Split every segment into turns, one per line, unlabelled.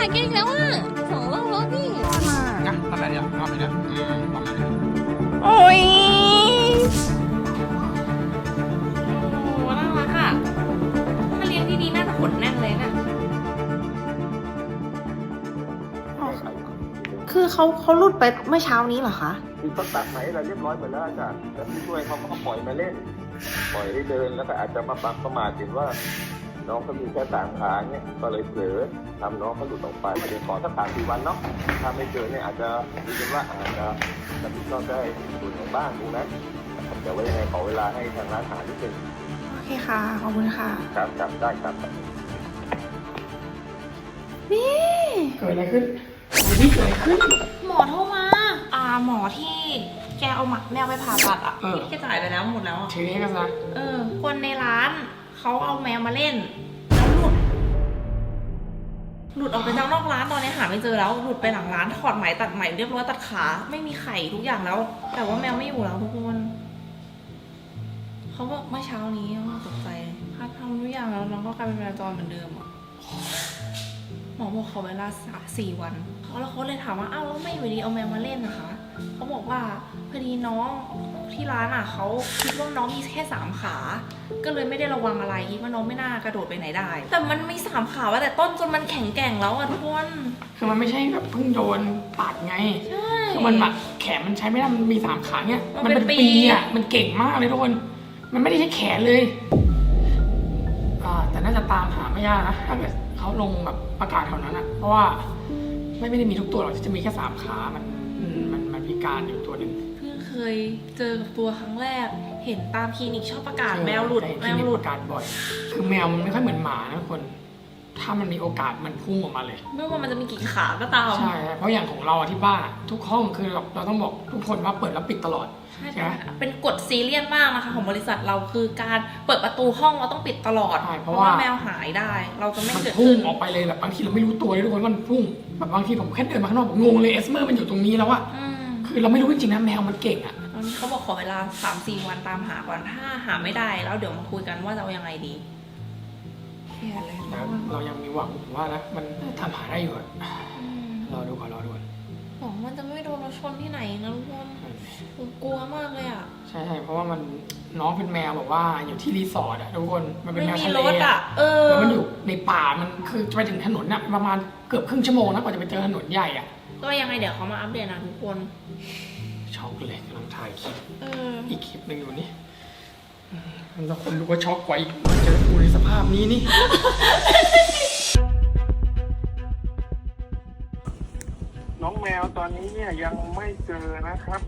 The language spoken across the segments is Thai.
ถ่ายแกล้งแล้วอะสองรอบแล้วนี่
นะทำอะไรเนี่ยทำอะไรเนี่ยอืมทำอะไรเนี่ย
โอ้ย
โอ้น่ารักอะถ้าเลี้ยงดีๆน่าจะขนแน่นเลยน่ะ
คือเขาเขาหลุดไปเมื่อเช้านี้เหรอคะ
คือเขาตัดไหมอะไรเรียบร้อยหมดแล้วอาจารย์แล้วผู้ช่วยเขาก็ปล่อยมาเล่น ปล่อยให้เดินแล้วก็อาจจะมาปักประมาทเห็นว่า น้องเขามีแค่สามขาเนี่ยก็เลยเผลอทำน้องเขาหลุดออกไปเดี๋ยวขอสักสามสี่วันเนาะถ้าไม่เจอเนี่ยอาจจะดูกันว่าอาจจะรับผิดชอบได้ส่วนของบ้านตรงนั้นนะครับแต่ว่ายังไงขอเวลาให้ทางร้านหานิดนึง
โอเคค่ะ ขอบคุณค่ะ
ครับครับได้ครับ
นี่
เกิดอะไรขึ้นนี่เกิดอะไรขึ้น
หมอโทรมา อ่าหมอที่แกเอาหมักแมวไปผ่าตัดอะ
เออ
ที่แกจ่ายไปแล้วหมดแล้วอะ
ทีนี้กันซะ
เออ คนในร้าน เขาเอาแมวมาเล่นแล้วหลุด หลุดออกไปจากนอกร้านตอนนี้หาไม่เจอแล้วหลุดไปหลังร้านถอดไหมตัดไหมเรียบร้อยตัดขา ไม่มีไข่ทุกอย่างแล้ว แต่ว่าแมวไม่อยู่แล้วทุกคนเขาบอกเมื่อเช้านี้ว่าตกใจถ้าทำทุกอย่างแล้วน้องก็กลายเป็นแมวจรเหมือนเดิมอะหมอบอกขอเวลาสี่วันเขาแล้วเขาเลยถามว่าอ้าวแล้วไม่อยู่ดีเอาแมวมาเล่นนะคะ เขาบอกว่าพอดีน้องที่ร้านอะเขาคิดว่าน้องมีแค่สามขา ก็เลยไม่ได้ระวังอะไรคิดว่าน้องไม่น่ากระโดดไปไหนได้ แต่มันมีสามขาว่าแต่ต้นจนมันแข็งแกร่งแล้วอะทุกคน
คือมันไม่ใช่แบบเพิ่งโดนตัดไง
ใช่
คือมันแบบแขนมันใช้ไม่ได้มันมีสามขาเนี่ย
มั
มันน
เป็
เป็นน
ปี
ปีอะมันเก่งมากเลยทุกคน มันไม่ได้ใช้แขนเลยอ่าแต่น่าจะตามหาไม่ยากนะถ้าเกิดเขาลงแบบประกาศแถวนั้นอะเพราะว่าไม่ไม่ได้มีทุกตัวหรอกที่จะมีแค่สามขามันอืมมันมัน พิการอยู่ตัวหนึ่ง
เพิ่งเคยเจอกับตัวครั้งแรก เห็นตามคลินิกชอบประกาศแมวหลุด
เห็น
แม
ที่
ว
มี
หลุ
ป
ด
ระกาศบ่อย คือแมวมันไม่ค่อยเหมือนหมานะทุกคน ถ้ามันมีโอกาสมันพุ่งออกมาเลย
ไม่ว่ามันจะมีกี่ขาก็ตาม
ใช่เพราะอย่างของเราอะที่บ้านอะทุกห้องคือแบบเราต้องบอกทุกคนว่าเปิดแล้วปิดตลอด
ใช่
ใช่ไหม
เป็นกฎซีเรียสมากนะคะของบริษัทเราคือการเปิดประตูห้องเราต้องปิดตลอด
ใช่เพ
เพ
ราะ
ราะว่า
ว่า
แมวหายได้ เราจะไม่
มัน
เกิด
พุ่
ขึ้
ง
น
ออกไปเลยแบบบางทีเราไม่รู้ตัวเลยทุกคนว่ามันพุ่งแบบบางทีผมแค่เดินมาข้างนอกผมงงเลยเอสเมอร์มันอยู่ตรงนี้แล้วอะ
อืม
คือเราไม่รู้จริงๆนะแมวมันเก่งอะ
ตอนนี้เขาบอกขอเวลาสามสี่วันตามหาก่อนถ้าหาไม่ได้แล้วเดี๋ยวมาคุยกันว่าจะเอายังไงดีเครียดเลย
แล้วเรายังมีหวังผมว่านะมันทำหาได้อยู่อะ
อืม
รอดูก่อนรอดูก่อน
หวังมันจะไม่โดนรถชนที่ไหนนะทุกคนผมกลัวมากเลยอะ
ใช่ใช่เพราะว่ามันน้องเป็นแมวแบบว่าอยู่ที่รีสอร์ทอะทุกคนมันเป็น
ไม่
แมว
มี
ทะเล
รถ
อะ
อะ เออ
แล้วมันอยู่ในป่ามันคือจะไปถึงถนนอะประมาณเกือบครึ่งชั่วโมงนะกว่าจะไปเจอถนนใหญ่อะ
ก็ยังไงเดี๋ยวเขามาอัปเดตนะทุกคน
ช็อกเลยกำลังถ่ายคลิป
เออ
อีกคลิปหนึ่งอยู่นี่อืมแล้วคนรู้ว่าช็อกกว่าอีกเจอกูในสภาพนี้นี่
น้องแมวตอนนี้เนี่ยยังไม่เจอนะครับ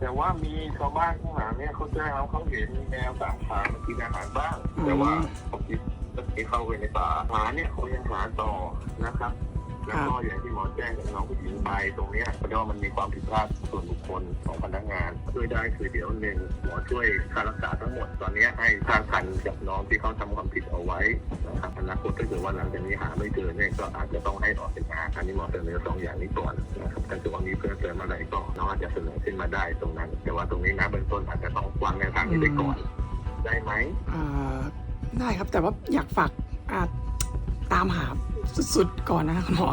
แต่ว่ามีชาวบ้านข้างหลังเนี่ยเขาแจ้งว่าเขาเห็นมีแมวสามขามากินอาหารบ้าง
อืม
แต่ว่าเขาคิดจะไปเข้าไปในป่าหาเนี่ยเขายังหาต่อนะครับ แล้วก็อย่างที่หมอแจ้งกับน้องผู้หญิงไปตรงเนี้ยเพราะว่ามันมีความผิดพลาดส่วนบุคคลของพนักงานช่วยได้คือเดี๋ยวหนึ่งหมอช่วยค่ารักษาทั้งหมดตอนเนี้ยให้ทางคันกับน้องที่เขาทำความผิดเอาไว้นะครับอนาคตถ้าเกิดว่าหลังจากนี้หาไม่เจอเนี่ยก็อาจจะต้องให้ออกเป็นอาอันนี้หมอเสนอสองอย่างนี้ก่อนนะครับถ้าเกิดว่ามีเพิ่มเติมอะไรก็น้องอาจจะเสนอขึ้นมาได้ตรงนั้น แต่ว่าตรงนี้นะเบื้องต้นอาจจะต้องวางแนวทางนี้ไปก่อนได้ไหม
อ่าได้ครับแต่ว่าอยากฝากอ่าตามหา สุดๆก่อนนะคุณหมอ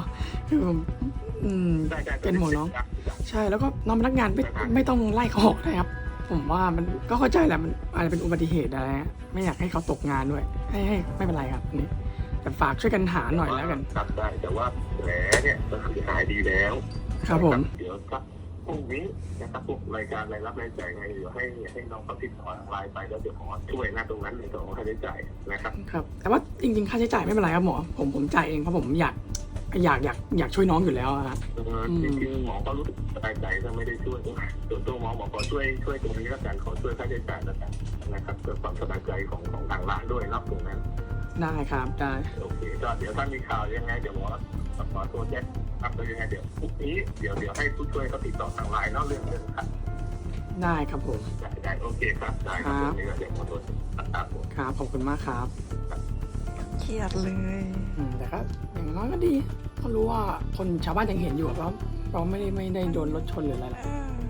คือผมอืม
ได้ได้
เป็นห่วงน้อง ใช่แล้วก็น้องพนักงานไม่ไม่ต้องไล่เขาออกนะครับ ผมว่ามันก็เข้าใจแหละมันอาจจะเป็นอุบัติเหตุอะไรนะไม่อยากให้เขาตกงานด้วยให้ให้ไม่เป็นไรครับอันนี้แต่ฝากช่วยกันหาหน่อยแล้วกัน
ครับได้แต่ว่าแผลเนี่ยก็คือหายดีแล้ว
ครับผม
เดี๋ยวสัก พรุ่งนี้นะครับพวกรายการรายรับรายจ่ายไงเดี๋ยวให้ให้น้องเขาติดต่อไลน์ไปแล้วเดี๋ยวขอช่วยหน้าตรงนั้นในส่วนของค่าใช้จ่ายนะครับ
ครับ แต่ว่าจริงๆ ค่าใช้จ่ายไม่เป็นไรครับหมอ ผมผมจ่ายเองเพราะผมอยากอยากอยากอยากช่วยน้องอยู่แล้วอะครับ
เออจริงๆหมอก็รู้สึกสบายใจถ้าไม่ได้ช่วยส่วนตัวหมอหมอขอช่วยช่วยตรงนี้แล้วกันขอช่วยค่าใช้จ่ายแล้วกันนะครับเพื่อความสบายใจของของทางร้านด้วยรับตรงนั้น
ได้ครับได้
โอเคก็เดี๋ยวถ้ามีข่าวยังไงเดี๋ยวหมอ หมอโทรแจ้งครับแล้วยังไงเดี๋ยวพรุ่งนี้เดี๋ยวเดี๋ยวให้ผู้ช่วยเขาติดต่อทางไลน์เนอกเรื่องเรื่องครับ
ได้ครับผม
ได้ได้โอเคครับได้ครับ
ครับ
เดี๋ยวนี้ก็เดี๋ยวหมอโทรครับผม
ครับขอบคุณมากครับ
เครียดเลย
อืมแต่ก็อย่างน้อยก็ดีก็รู้ว่าคนชาวบ้านยังเห็นอยู่อะเราเราไม่ได้ไม่ได้โดนรถชนหรืออะไรหรอก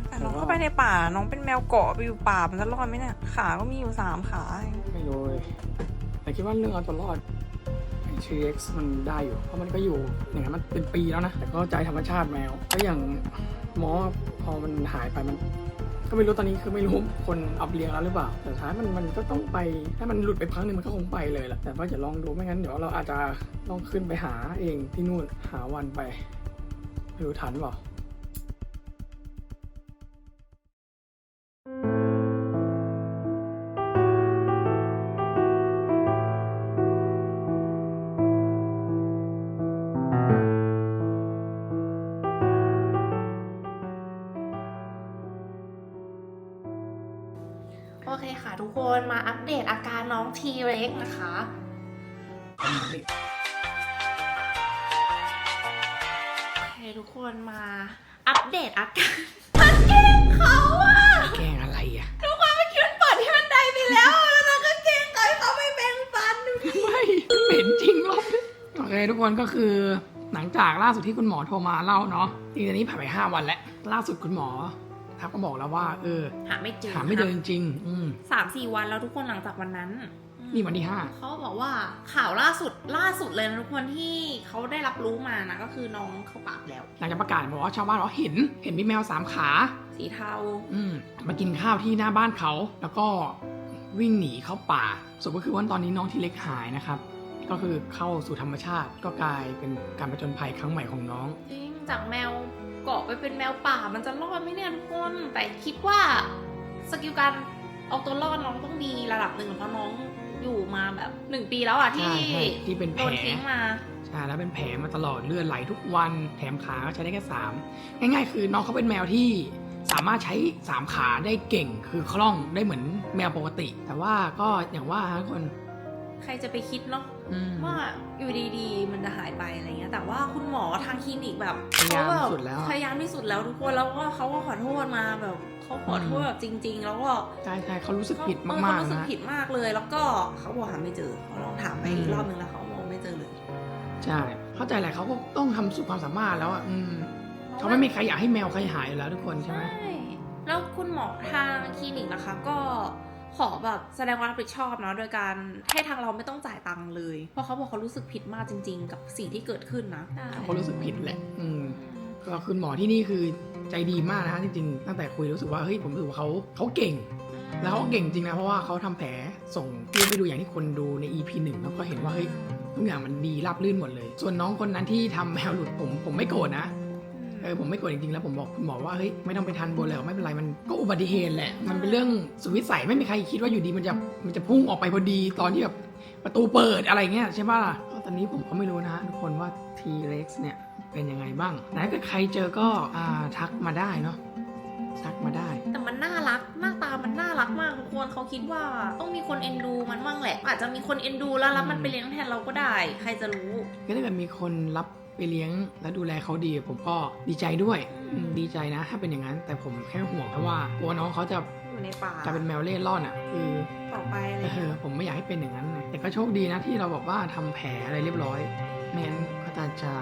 แต่น้องเข้าไปในป่า น้องเป็นแมวเกาะไปอยู่ป่ามันจะรอดไหมเนี่ย ขาก็มีอยู่สามขาเอง
ไม่รู้เลยแต่คิดว่าเรื่องเอาตัวรอด T-Rex มันได้อยู่ เพราะมันก็อยู่อย่างนั้นมันเป็นปีแล้วนะ แต่ก็ใจธรรมชาติแมวก็อย่างหมอพอมันหายไปมัน ก็ไม่รู้ตอนนี้คือไม่รู้คนเอาไปเลี้ยงแล้วหรือเปล่า แต่ท้ายมันมันก็ต้องไป ถ้ามันหลุดไปครั้งหนึ่งมันก็คงไปเลยแหละแต่ว่าจะลองดูไม่งั้นเดี๋ยวเราอาจจะต้องขึ้นไปหาเองที่นู่นหาวันไปไม่รู้ทันเปล่า
นมาอัปเดตอาการน้องทีเร็กนะคะโอเคทุกคนมาอัปเดตอาการมันแกล้งเขาอะ
แกล้งอะไรอะ
ทุกคนเมื่อกี้มันเปิดที่บันไดไปแล้ว แล้วเราก็แกล้งเขาให้เขาไม่แบ่งฟันดูดิ
ไม่เห็นจริงรอบนี้โอเคทุกคนก็คือหลังจากล่าสุดที่คุณหมอโทรมาเล่าเนาะจริงๆอันนี้ผ่านไปห้าวันแล้ว ล่าสุดคุณหมอ ทักก็บอกแล้วว่า เออ
หาไม่เจอ
หาไม่เจอจริงๆอืม
สามสี่วันแล้วทุกคนหลังจากวันนั้นอืม
นี่วันที่ห้า
เขาบอกว่าข่าวล่าสุดล่าสุดเลยนะทุกคนที่เขาได้รับรู้มานะก็คือน้องเข้าปากแล้ว
หลังจากประกาศบอกว่าชาวบ้านเราเห็น เห็นมีแมวสามขา
สีเทา
อืมมากินข้าวที่หน้าบ้านเขา แล้วก็วิ่งหนีเข้าป่าสรุปก็คือว่าตอนนี้น้องที่เล็กหายนะครับ ก็คือเข้าสู่ธรรมชาติก็กลายเป็นการผจญภัยครั้งใหม่ของน้อง
จริงจากแมว เกาะไปเป็นแมวป่ามันจะรอดไหมเนี่ยทุกคน แต่คิดว่าสกิลการเอาตัวรอดน้องต้องดีระดับหนึ่งเพราะน้องอยู่มาแบบหนึ่งปีแล้วอะที่
ใช่ใช่ที่เป็นแผ
โด
ล
นทิ้งมา
ใช่แล้วเป็นแผลมาตลอดเลือดไหลทุกวันแถมขาก็ใช้ได้แค่สามง่ายๆ คือน้องเขาเป็นแมวที่สามารถใช้สามขาได้เก่งคือคล่องได้เหมือนแมวปกติ แต่ว่าก็อย่างว่าฮะทุกคน
ใครจะไปคิดเนาะ
อืม
ว่าอยู่ดีๆ มันจะหายไปอะไรเงี้ย แต่ว่าคุณหมอทางคลินิกแบบ
พยายาม
เขแบบ
สุดแล้วอะ
พยายามที่สุดแล้วทุกคนแล้วก็เขาก็ขอโทษมาแบบเขาขอโทษ
อืม
แบบจริง ๆ แล้วก็
ใช่ใช่เขารู้สึกผิด
เออ
มา
เขา
ก
รู้
ๆ
สึก
นะ
ผิดมากเลย แล้วก็เขาบอกหาไม่เจอเขาลองถามไป
อืม
อีกรอบนึงแล้วเขาบอกไม่เจอเลย
ใช่ เข้าใจแหละเขาก็ต้องทำสุดความสามารถแล้วอะอืมเขาไม่มีใครอยากให้แมวใครหายอยู่แล้วทุกคนใช่ไหม
ใช่แล้วคุณหมอทางคลินิกนะคะก็ ขอแบบแสดงความรับผิดชอบเนาะโดยการให้ทางเราไม่ต้องจ่ายตังค์เลย เพราะเขาบอกเขารู้สึกผิดมากจริง ๆ กับสิ่งที่เกิดขึ้นนะ
เขาก็รู้สึกผิดแหละ อืมก็คุณหมอที่นี่คือใจดีมากนะฮะจริงๆตั้งแต่คุยรู้สึกว่าเฮ้ยผมรู้สึกว่าเขาเขาเก่ง แล้วเขาเก่งจริงนะเพราะว่าเขาทำแผลส่งรูปไปดูอย่างที่คนดูใน EP หนึ่งแล้วก็เห็นว่าเฮ้ยทุกอย่างมันดีราบรื่นหมดเลย ส่วนน้องคนนั้นที่ทำแมวหลุดผมผมไม่โกรธนะ เออผมไม่โกรธจริงๆแล้วผมบอกคุณหมอว่าเฮ้ยไม่ต้องไปทันบนเลยหรอกไม่เป็นไรมันก็อุบัติเหตุแหละ มันเป็นเรื่องสุดวิสัยไม่มีใครคิดว่าอยู่ดีมันจะมันจะพุ่งออกไปพอดีตอนที่แบบประตูเปิดอะไรเงี้ยใช่ป่ะล่ะก็ตอนนี้ผมก็ไม่รู้นะทุกคนว่า T-Rex เนี่ยเป็นยังไงบ้างแต่ถ้าเกิดใครเจอก็อ่าทักมาได้เนาะทักมาได้
แต่มันน่ารักหน้าตามันน่ารักมากทุกคนเขาคิดว่าต้องมีคนเอ็นดูมันบ้างแหละ อาจจะมีคนเอ็นดูแล้วรับมันไปเลี้ยงแทนเราก็ได้ ใครจะรู้
ก็ถ้าเกิดมีคนรับ ไปเลี้ยงและดูแลเขาดี ผมก็ดีใจด้วยอืมดีใจนะ ถ้าเป็นอย่างนั้น แต่ผมแค่ห่วงแค่ว่ากลัวน้องเขาจะ
อยู่ในป่า
จะเป็นแมวเล่ร่อนอะคือ
ต่อไปอะไร
เอ
เงี้
อยผมไม่อยากให้เป็นอย่างนั้นนะแต่ก็โชคดีนะที่เราบอกว่าทำแผลอะไรเรียบร้อยไม่งั้นก็จะจะ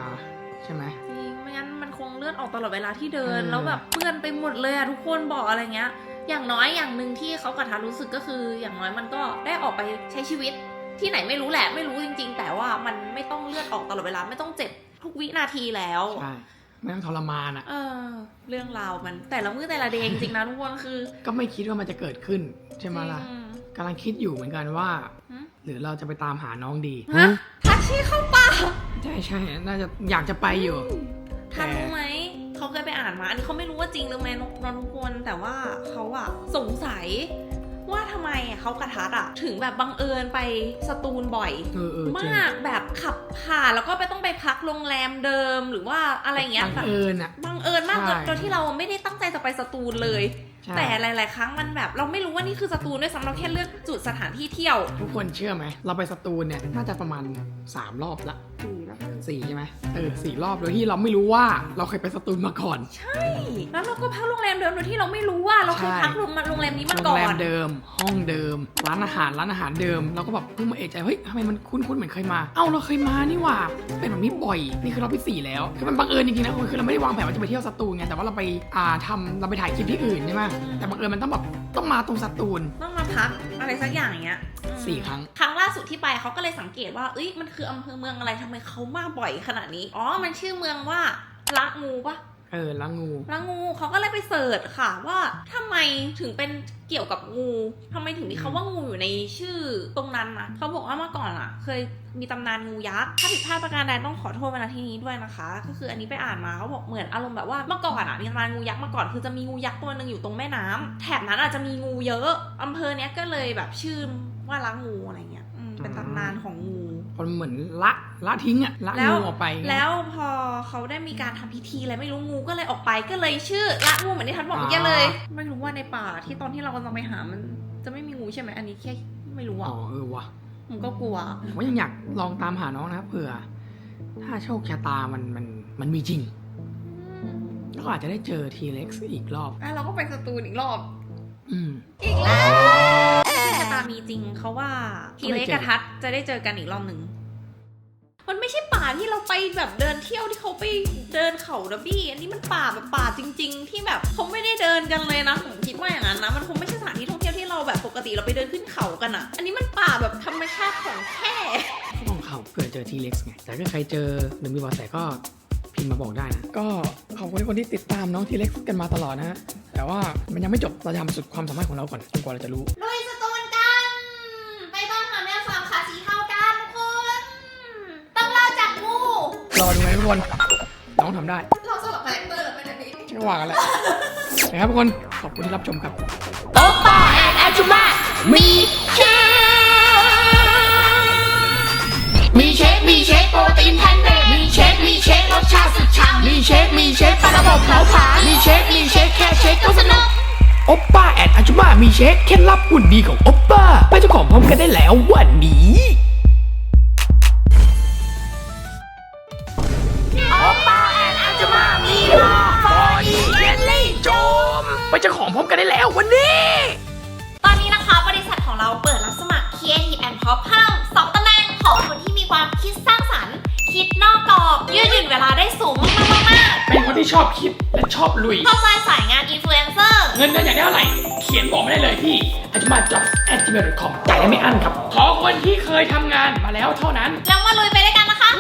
ใช่ไหม
จริงไม่งั้นมันคงเลือดออกตลอดเวลาที่เดิน
เออ
แล้วแบบเปื้อนไปหมดเลยอะทุกคนบอกอะไรเงี้ย อย่างน้อยอย่างหนึ่งที่เขากับทารู้สึกก็คือ อย่างน้อยมันก็ได้ออกไปใช้ชีวิตที่ไหนไม่รู้แหละไม่รู้จริง ๆ แต่ว่ามันไม่ต้องเลือดออกตลอดเวลาไม่ต้องเจ็บ ทุกวินาทีแล้ว
ใช่ไม่ต้องทรมานอะ
เออ เรื่องราวมันแต่ละมื้อแต่ละเดย์จริงๆนะทุกคนคือ
ก็ไม่คิดว่ามันจะเกิดขึ้น ใช่ไหมล่ะ
อืม
กำลังคิดอยู่เหมือนกันว่า
หืม
หรือเราจะไปตามหาน้องดี
ฮะทัชชี่เข้าป่า
ใช่ใช่น่าจะอยากจะไปอยู่
ทันรู้ไหมเขาเคยไปอ่านมา อันนี้เขาไม่รู้ว่าจริงหรือไม่นกนนทุกคนแต่ว่าเขาอะสงสัย ว่าทำไมอะเขากระทัดอะถึงแบบบังเอิญไปสตูลบ่อย
เออเออจริง
มากแบบขับผ่านแล้วก็ไปต้องไปพักโรงแรมเดิมหรือว่าอะไรเงี้ย
บัง
แบบ
เอิญอะ
บังเอิญมากจน
ใช่
จนที่เราไม่ได้ตั้งใจจะไปสตูลเลย
ใช่
แต่หลาย ๆ ครั้งมันแบบเราไม่รู้ว่านี่คือสตูลด้วยซ้ำเราแค่เลือกจุดสถานที่เที่ยว
ทุกคนเชื่อไหม เราไปสตูลเนี่ย น่าจะประมาณ 3 รอบละสี่ ใช่ไหมเออสี่รอบโดยที่เราไม่รู้ว่าเราเคยไปสตูลมาก่อน
ใช่ แล้วเราก็พักโรงแรมเดิมโดยที่เราไม่รู้ว่าเราเคย
ใช่
พักโรงโรงแรมนี้มา
โร
ก่
ง
อ
แรม
น
เดิม ห้องเดิม ร้านอาหารร้านอาหารเดิมเราก็แบบเพิ่งมาเอะใจเฮ้ยทำไมมันคุ้นๆเหมือนเคยมา เอ้าเราเคยมานี่หว่าเป็นแบบนี้บ่อยนี่คือรอบที่สี่แล้วคือมันบังเอิญจริงๆนะคุณคือเราไม่ได้วางแผนว่าจะไปเที่ยวสตูลไงแต่ว่าเราไปอ่าทำเราไปถ่ายคลิปที่อื่นใช่ไหมแต่บังเอิญมันต้องแบบต้องมาตรงสตูล
ต้องมาพักอะไรสักอย่างอย่างเงี้ยอืม
สี่ครั้ง
ครั้ง ล่าสุดที่ไปเขาก็เลยสังเกตว่าเอ้ยมันคืออำเภอเมืองอะไรทำไมเขามาบ่อยขนาดนี้อ๋อมันชื่อเมืองว่าละงูปะ
เออละงู
ละงูเขาก็เลยไปเสิร์ชค่ะว่าทำไมถึงเป็นเกี่ยวกับงูทำไมถึงมีคำว่างูอยู่ในชื่อตรงนั้นนะเขาบอกว่าเมื่อก่อนอะ เคยมีตำนานงูยักษ์ถ้าผิดพลาดประการใดต้องขอโทษมาณที่นี้ด้วยนะคะ ก็คืออันนี้ไปอ่านมาเขาบอกเหมือนอารมณ์แบบว่าเมื่อก่อนอะมีตำนานงูยักษ์มาก่อนคือจะมีงูยักษ์ตัวหนึ่งอยู่ตรงแม่น้ำแถบนั้นอาจจะมีงูเยอะอำเภอเนี้ยก็เลยแบบชื่อว่าละงูอะไรเงี้ยอืม เป็นตำนานของงู
มันเหมือนละละทิ้งอะละ
แล้ว
งูออกไป
แล้วพอเขาได้มีการทำพิธีอะไรไม่รู้งูก็เลยออกไปก็เลยชื่อละงูเหมือนที่ทันบอกเมื่อกี้เลย ไม่รู้ว่าในป่าที่ตอนที่เรากำลังไปหามันจะไม่มีงูใช่ไหมอันนี้แค่ไม่รู้
อ๋
อะ
อเออวะ
ผมก็กลัว
ผมก็ยังอยากลองตามหาน้องนะครับเผื่อ ถ้าโชคชะตามันมันมันมีจริงก็อาจจะได้เจอทีเล็กอีกรอบ
อะเราก็ไปสตูลอีกรอบ
อืม
อีกแล้วชะตา มีจริงเขาว่าทีเล็กกับทัศน์จะได้เจอกันอีกรอบหนึ่ง มันไม่ใช่ป่าที่เราไปแบบเดินเที่ยวที่เขาไปเดินเขาดับบี้ อันนี้มันป่าแบบป่าจริง ๆ ที่แบบเขาไม่ได้เดินกันเลยนะผมคิดว่าอย่างนั้นนะมันคงไม่ใช่สถานที่ท่องเที่ยวที่เราแบบปกติเราไปเดินขึ้นเขากันอะอันนี้มันป่าแบบธรรมชาติของแท้
ลองเขาเผื่อเจอทีเล็กไงแต่ถ้าใครเจอหรือมีเบอแสก็พิมพ์มาบอกได้นะ ก็ขอบคุณทุกคนที่ติดตามน้องทีเล็กกันมาตลอดนะฮะแต่ว่ามันยังไม่จบเราจะทำสุดความสามารถของเราก่อนจนกว่าเราจะรู้
ลุยสตูนกัน ไปบ้านหาแมวสามขาสีเทากันทุกคน ต้องเล่าจากงู
รอดูนะ ทุกคน น้องทำได้
เราสลับคาแรคเตอร์เป็นแบบนี้
ใช่ว่ากันแหละนะครับทุกคน ขอบคุณที่รับชมครับ
โอป้าแอนอาจุมามีเชคมีเชคมีเชคโปรตีนแพนเนตมีเชคมีเชครสชาติสุดฉ่ำมีเชคมีเชคปลาระบบเผาผลาญมีเชคมีเชคแค่เชคก็สนุก
โอปป้าแอนอาจุมามีเช็คเคล็ดลับหุ่นดีของโอปป้าไปเจ้าของพร้อมกันได้แล้ววันนี้ ไปเจ้าของพร้อมกันได้แล้ววันนี้
ตอนนี้นะคะบริษัทของเราเปิดรับสมัคร Creative and Pop เพิ่มสองตำแหน่งของคนที่มีความคิดสร้างสรรค์ คิดนอกกรอบยืดหยุ่นเวลาได้สูงมากๆ
เป็นคนที่ชอบคิดและชอบลุย
ๆเข้าใจสายงานอินฟลูเอนเซอร์
เงินเดือนอยากได้เท่าไหร่ เขียนบอกไม่ได้เลยที่ a j u m a j o b s g m a i l c o m จ่ายได้ไม่อั้นครับ ขอคนที่เคยทำงานมาแล้วเท่านั้น
แล้วมาลุยไปด้วยกันนะคะ